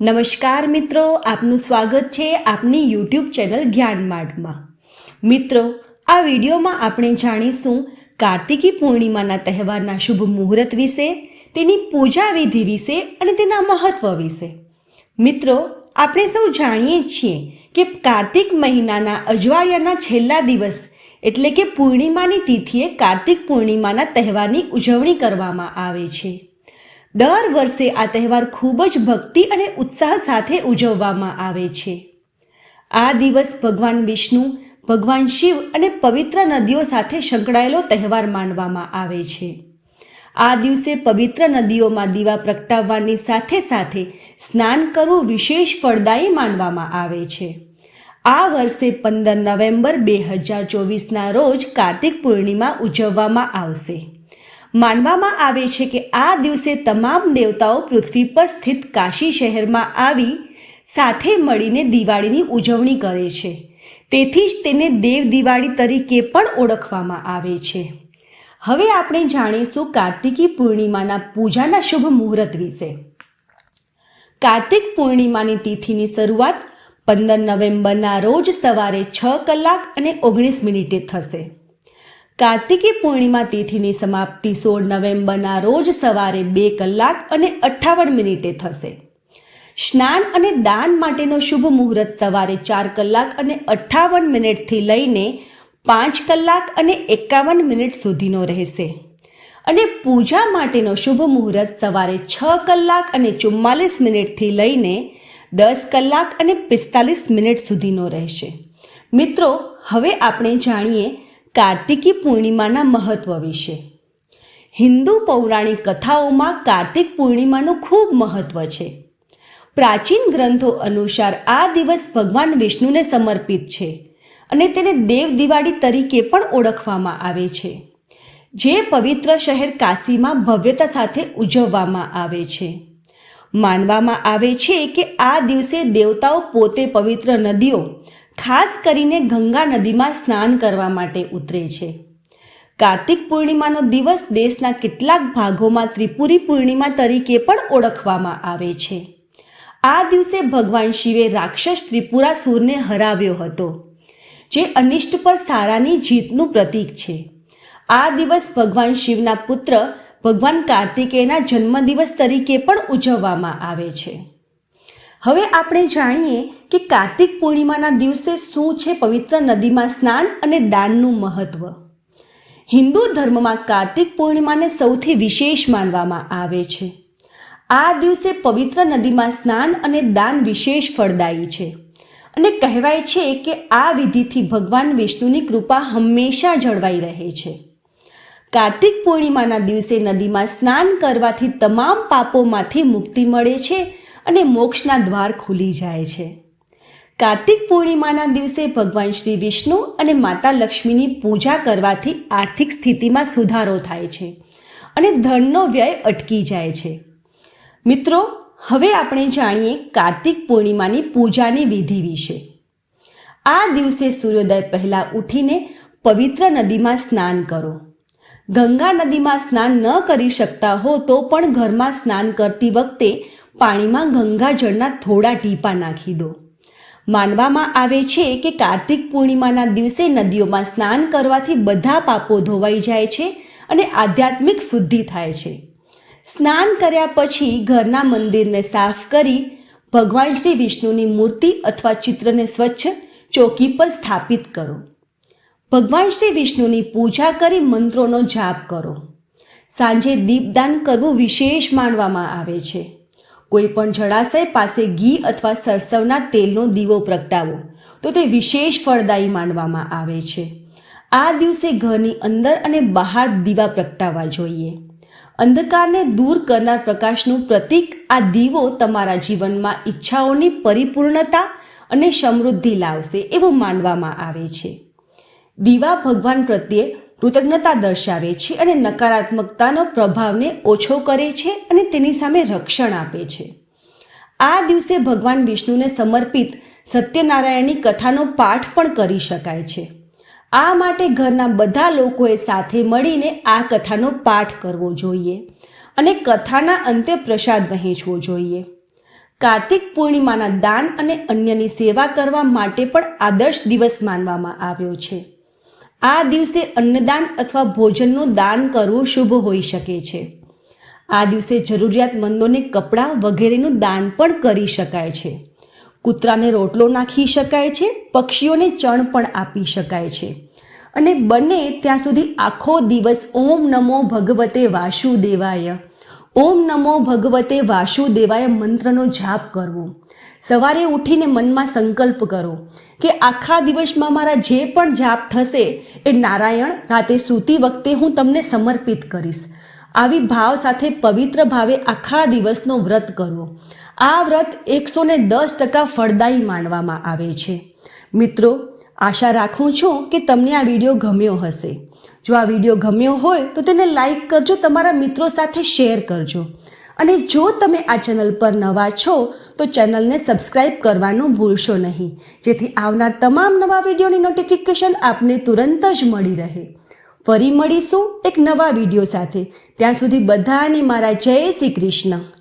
નમસ્કાર મિત્રો, આપનું સ્વાગત છે આપની યુટ્યુબ ચેનલ જ્ઞાન માર્ગમાં. મિત્રો, આ વિડીયોમાં આપણે જાણીશું કાર્તિકી પૂર્ણિમાના તહેવારના શુભ મુહૂર્ત વિશે, તેની પૂજા વિધિ વિશે અને તેના મહત્વ વિશે. મિત્રો, આપણે સૌ જાણીએ છીએ કે કાર્તિક મહિનાના અજવાળિયાના છેલ્લા દિવસ એટલે કે પૂર્ણિમાની તિથિએ કાર્તિક પૂર્ણિમાના તહેવારની ઉજવણી કરવામાં આવે છે. દર વર્ષે આ તહેવાર ખૂબ જ ભક્તિ અને ઉત્સાહ સાથે ઉજવવામાં આવે છે. આ દિવસ ભગવાન વિષ્ણુ, ભગવાન શિવ અને પવિત્ર નદીઓ સાથે સંકળાયેલો તહેવાર માનવામાં આવે છે. આ દિવસે પવિત્ર નદીઓમાં દીવા પ્રગટાવવાની સાથે સાથે સ્નાન કરવું વિશેષ ફળદાયી માનવામાં આવે છે. આ વર્ષે પંદર નવેમ્બર બે હજાર ચોવીસના રોજ કાર્તિક પૂર્ણિમા ઉજવવામાં આવશે. માનવામાં આવે છે કે આ દિવસે તમામ દેવતાઓ પૃથ્વી પર સ્થિત કાશી શહેરમાં આવી સાથે મળીને દિવાળીની ઉજવણી કરે છે. તેથી જ તેને દેવ દિવાળી તરીકે પણ ઓળખવામાં આવે છે. હવે આપણે જાણીશું કાર્તિકી પૂર્ણિમાના પૂજાના શુભ મુહૂર્ત વિશે. કાર્તિક પૂર્ણિમાની તિથિની શરૂઆત પંદર નવેમ્બરના રોજ સવારે છ કલાક અને ઓગણીસ મિનિટે થશે. કાર્તિકી પૂર્ણિમા તિથિની સમાપ્તિ સોળ નવેમ્બરના રોજ સવારે બે કલાક અને અઠ્ઠાવન મિનિટે થશે. સ્નાન અને દાન માટેનો શુભ મુહૂર્ત સવારે ચાર કલાક અને અઠ્ઠાવન મિનિટથી લઈને પાંચ કલાક અને એકાવન મિનિટ સુધીનો રહેશે. અને પૂજા માટેનો શુભ મુહૂર્ત સવારે છ કલાક અને ચુમ્માલીસ મિનિટથી લઈને દસ કલાક અને પિસ્તાલીસ મિનિટ સુધીનો રહેશે. મિત્રો, હવે આપણે જાણીએ કાર્તિકી પૂર્ણિમાના મહત્વ વિશે. હિન્દુ પૌરાણિક કથાઓમાં કાર્તિક પૂર્ણિમાનું ખૂબ મહત્વ છે. પ્રાચીન ગ્રંથો અનુસાર આ દિવસ ભગવાન વિષ્ણુને સમર્પિત છે અને તેને દેવ દિવાળી તરીકે પણ ઓળખવામાં આવે છે. જે પવિત્ર શહેર કાશીમાં ભવ્યતા સાથે ઉજવવામાં આવે છે. માનવામાં આવે છે કે આ દિવસે દેવતાઓ પોતે પવિત્ર નદીઓ ખાસ કરીને ગંગા નદીમાં સ્નાન કરવા માટે ઉતરે છે. કાર્તિક પૂર્ણિમાનો દિવસ દેશના કેટલાક ભાગોમાં ત્રિપુરી પૂર્ણિમા તરીકે પણ ઓળખવામાં આવે છે. આ દિવસે ભગવાન શિવે રાક્ષસ ત્રિપુરાસુરને હરાવ્યો હતો, જે અનિષ્ટ પર સારાની જીતનું પ્રતીક છે. આ દિવસ ભગવાન શિવના પુત્ર ભગવાન કાર્તિકેયના જન્મદિવસ તરીકે પણ ઉજવવામાં આવે છે. હવે આપણે જાણીએ કે કાર્તિક પૂર્ણિમાના દિવસે શું છે પવિત્ર નદીમાં સ્નાન અને દાનનું મહત્વ? હિન્દુ ધર્મમાં કાર્તિક પૂર્ણિમાને સૌથી વિશેષ માનવામાં આવે છે. આ દિવસે પવિત્ર નદીમાં સ્નાન અને દાન વિશેષ ફળદાયી છે. અને કહેવાય છે કે આ વિધિથી ભગવાન વિષ્ણુની કૃપા હંમેશા જળવાઈ રહે છે. કાર્તિક પૂર્ણિમાના દિવસે નદીમાં સ્નાન કરવાથી તમામ પાપોમાંથી મુક્તિ મળે છે અને મોક્ષના દ્વાર ખુલી જાય છે. કાર્તિક પૂર્ણિમાના દિવસે ભગવાન શ્રી વિષ્ણુ અને માતા લક્ષ્મીની પૂજા કરવાથી આર્થિક સ્થિતિમાં સુધારો થાય છે અને ધનનો વ્યય અટકી જાય છે. મિત્રો, હવે આપણે જાણીએ કાર્તિક પૂર્ણિમાની પૂજાની વિધિ વિશે. આ દિવસે સૂર્યોદય પહેલાં ઉઠીને પવિત્ર નદીમાં સ્નાન કરો. ગંગા નદીમાં સ્નાન ન કરી શકતા હો તો પણ ઘરમાં સ્નાન કરતી વખતે પાણીમાં ગંગાજળના થોડા ટીપા નાખી દો. માનવામાં આવે છે કે કાર્તિક પૂર્ણિમાના દિવસે નદીઓમાં સ્નાન કરવાથી બધા પાપો ધોવાઈ જાય છે અને આધ્યાત્મિક શુદ્ધિ થાય છે. સ્નાન કર્યા પછી ઘરના મંદિરને સાફ કરી ભગવાન શ્રી વિષ્ણુની મૂર્તિ અથવા ચિત્રને સ્વચ્છ ચોકી પર સ્થાપિત કરો. ભગવાન શ્રી વિષ્ણુની પૂજા કરી મંત્રોનો જાપ કરો. સાંજે દીપદાન કરવું વિશેષ માનવામાં આવે છે. કોઈ પણ જળાશય પાસે ઘી અથવા સરસવના તેલનો દીવો પ્રગટાવો. તો તે વિશેષ ફળદાયી માનવામાં આવે છે. આ દિવસે ઘરની અંદર અને બહાર દીવા પ્રગટાવવા જોઈએ. અંધકારને દૂર કરનાર પ્રકાશનું પ્રતીક આ દીવો તમારા જીવનમાં ઈચ્છાઓની પરિપૂર્ણતા અને સમૃદ્ધિ લાવશે એવું માનવામાં આવે છે. દીવા ભગવાન પ્રત્યે કૃતજ્ઞતા દર્શાવે છે અને નકારાત્મકતાનો પ્રભાવને ઓછો કરે છે અને તેની સામે રક્ષણ આપે છે. આ દિવસે ભગવાન વિષ્ણુને સમર્પિત સત્યનારાયણની કથાનો પાઠ પણ કરી શકાય છે. આ માટે ઘરના બધા લોકોએ સાથે મળીને આ કથાનો પાઠ કરવો જોઈએ અને કથાના અંતે પ્રસાદ વહેંચવો જોઈએ. કાર્તિક પૂર્ણિમાના દાન અને અન્યની સેવા કરવા માટે પણ આદર્શ દિવસ માનવામાં આવ્યો છે. આ દિવસે અન્નદાન અથવા ભોજનનું દાન કરવું શુભ હોઈ શકે છે. આ દિવસે જરૂરિયાતમંદોને કપડાં વગેરેનું દાન પણ કરી શકાય છે. કૂતરાને રોટલો નાખી શકાય છે, પક્ષીઓને ચણ પણ આપી શકાય છે. અને બને ત્યાં સુધી આખો દિવસ ઓમ નમો ભગવતે વાસુદેવાય. ઓમ નમો ભગવતે વાસુદેવાય મંત્રનો જાપ કરવો. સવારે ઉઠીને મનમાં સંકલ્પ કરો કે આખા દિવસમાં મારા જે પણ જાપ થશે એ નારાયણ રાતે સૂતી વખતે હું તમને સમર્પિત કરીશ. આવી ભાવ સાથે પવિત્ર ભાવે આખા દિવસનો વ્રત કરવો આ વ્રત એકસો ને દસ ટકા ફળદાયી માનવામાં આવે છે. મિત્રો આશા રાખું છું કે તમને આ વીડિયો ગમ્યો હશે. જો આ વીડિયો ગમ્યો હોય તો તેને લાઈક કરજો, તમારા મિત્રો સાથે શેર કરજો. અને જો તમે આ ચેનલ પર નવા છો, તો ચેનલને સબસ્ક્રાઈબ કરવાનું ભૂલશો નહીં. જેથી આવનાર તમામ નવા વિડીયોની નોટિફિકેશન આપને તુરંત જ મળી રહે. ફરી મળીશું એક નવા વીડિયો સાથે. ત્યાં સુધી બધાને મારા જય શ્રી કૃષ્ણ.